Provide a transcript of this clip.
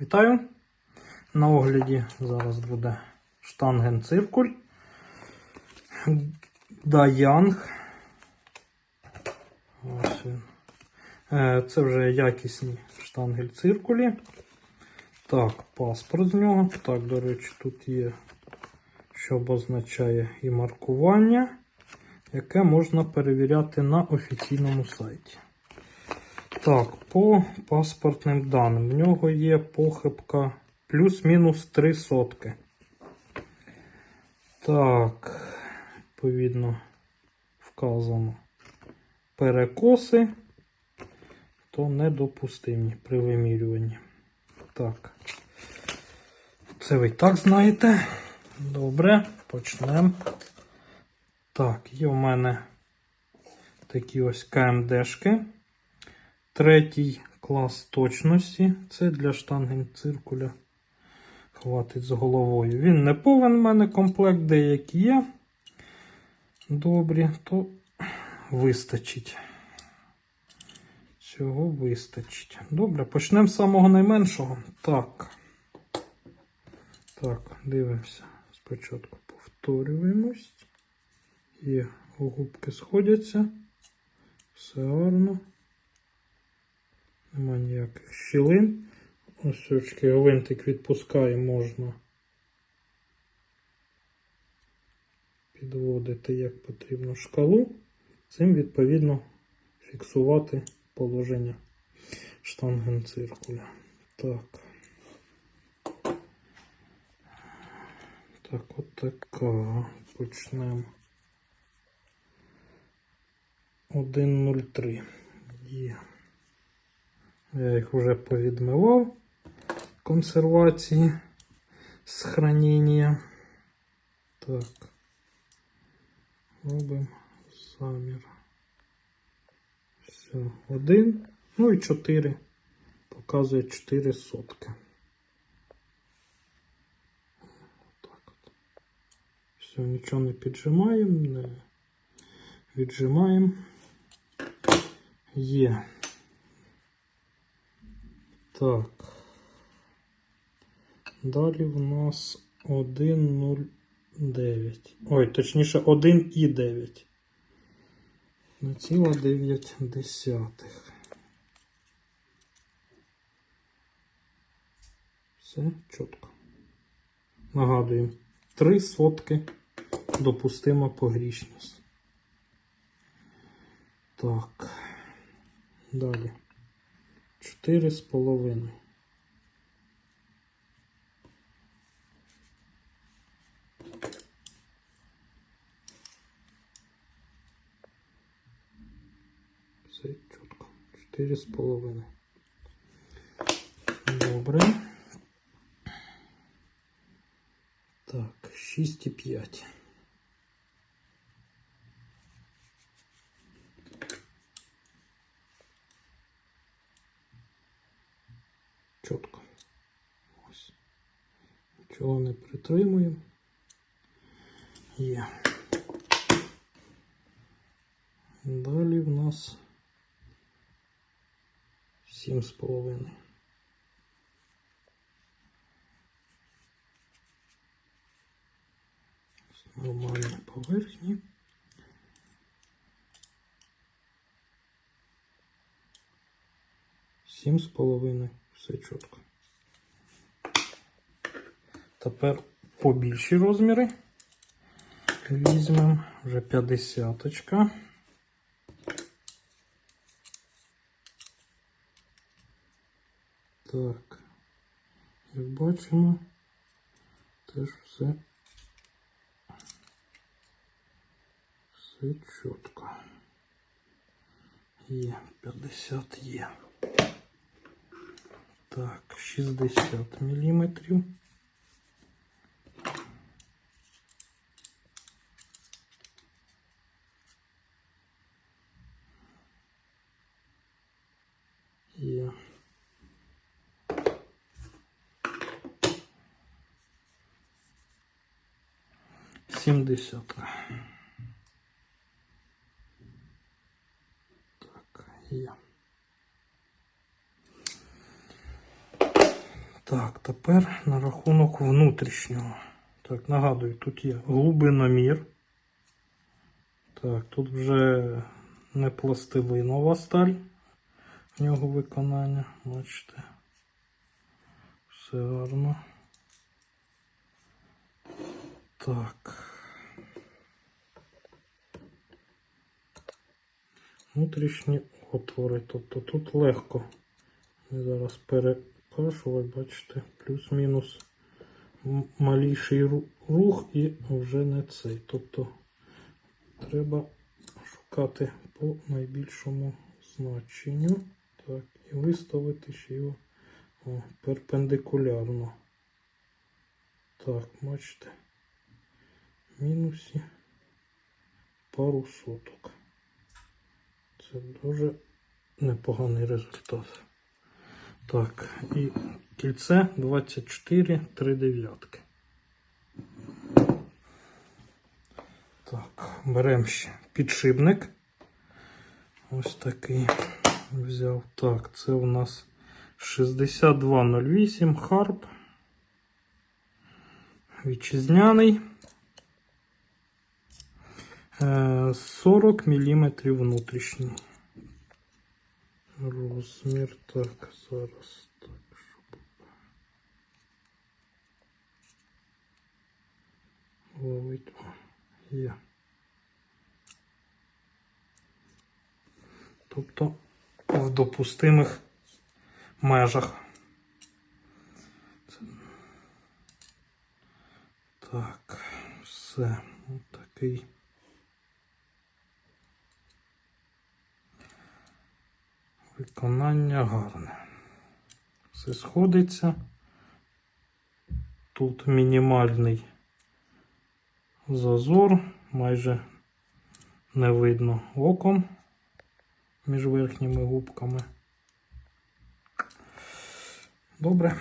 Вітаю! На огляді зараз буде штанген-циркуль. Даянг. Ось він. Е, Це вже якісні штангель-циркулі. Так, паспорт з нього. Так, до речі, тут є, що обозначає і маркування, яке можна перевіряти на офіційному сайті. Так, по паспортним даним. В нього є похибка плюс-мінус 3 сотки. Так, відповідно, вказано перекоси, то недопустимі при вимірюванні. Так. Це ви і так знаєте. Добре, почнемо. Так, є в мене такі ось КМДшки. Третій клас точності. Це для штангенциркуля. Хватить з головою. Він не повен в мене комплект, деякі є. Добрі, то вистачить. Цього вистачить. Добре, почнемо з самого найменшого. Так. Так, дивимося. Спочатку повторюємось. Є губки сходяться. Все гарно. Нема ніяких щілин. Ось очки гвинтик відпускає, можна підводити як потрібно шкалу. Цим відповідно фіксувати положення штангенциркуля. Так. Так, от така. Почнемо. 1.03. Є. Я їх вже повідмивав консервації, сохранення. Так. Робимо замір. Все, один. Ну і 4. Показує 4 сотки. Так от. Все, нічого не піджимаємо, не віджимаємо. Є. Так. Далі в нас 1,09. Ой, точніше 1,9. На ціла 9 десятих. Все чітко. Нагадуємо, 3 сотки допустима погрішність. Так. Далі. Чотири з половиною. Все чітко. Чотири з половиною. Добре. Так, шість і п'ять. Чітко. Ось. Нічого не притримуємо. Є. Далі в нас сім з половиною. Нормальні поверхні. Сім з половиною. Все чітко. Тепер побільші розміри. Візьмемо вже 50 -очка. Так, як бачимо, теж все, все чітко. Є, 50 є. Так, 60 міліметрів. Є. Сімдесят. Так, є. Так, тепер на рахунок внутрішнього. Так, нагадую, тут є глибиномір. Так, тут вже не пластилинова сталь в нього виконання. Бачите. Все гарно. Так. Внутрішні отвори. Тобто тут легко. Я зараз перекашувати, бачите, плюс-мінус маліший рух і вже не цей. Тобто треба шукати по найбільшому значенню. Так, і виставити ще його о, перпендикулярно. Так, бачите. Мінусі пару соток. Це дуже непоганий результат. Так, і кільце 24 3 дев'ятки. Так, беремо ще підшипник. Ось такий взяв. Так, це у нас 6208 Харп. Вітчизняний. Е, 40 мм внутрішній. Розмір так, зараз так, щоб. Ловить. Є. Тобто в допустимих межах. Так, все. Ось Виконання гарне. Все сходиться. Тут мінімальний зазор, майже не видно оком між верхніми губками. Добре.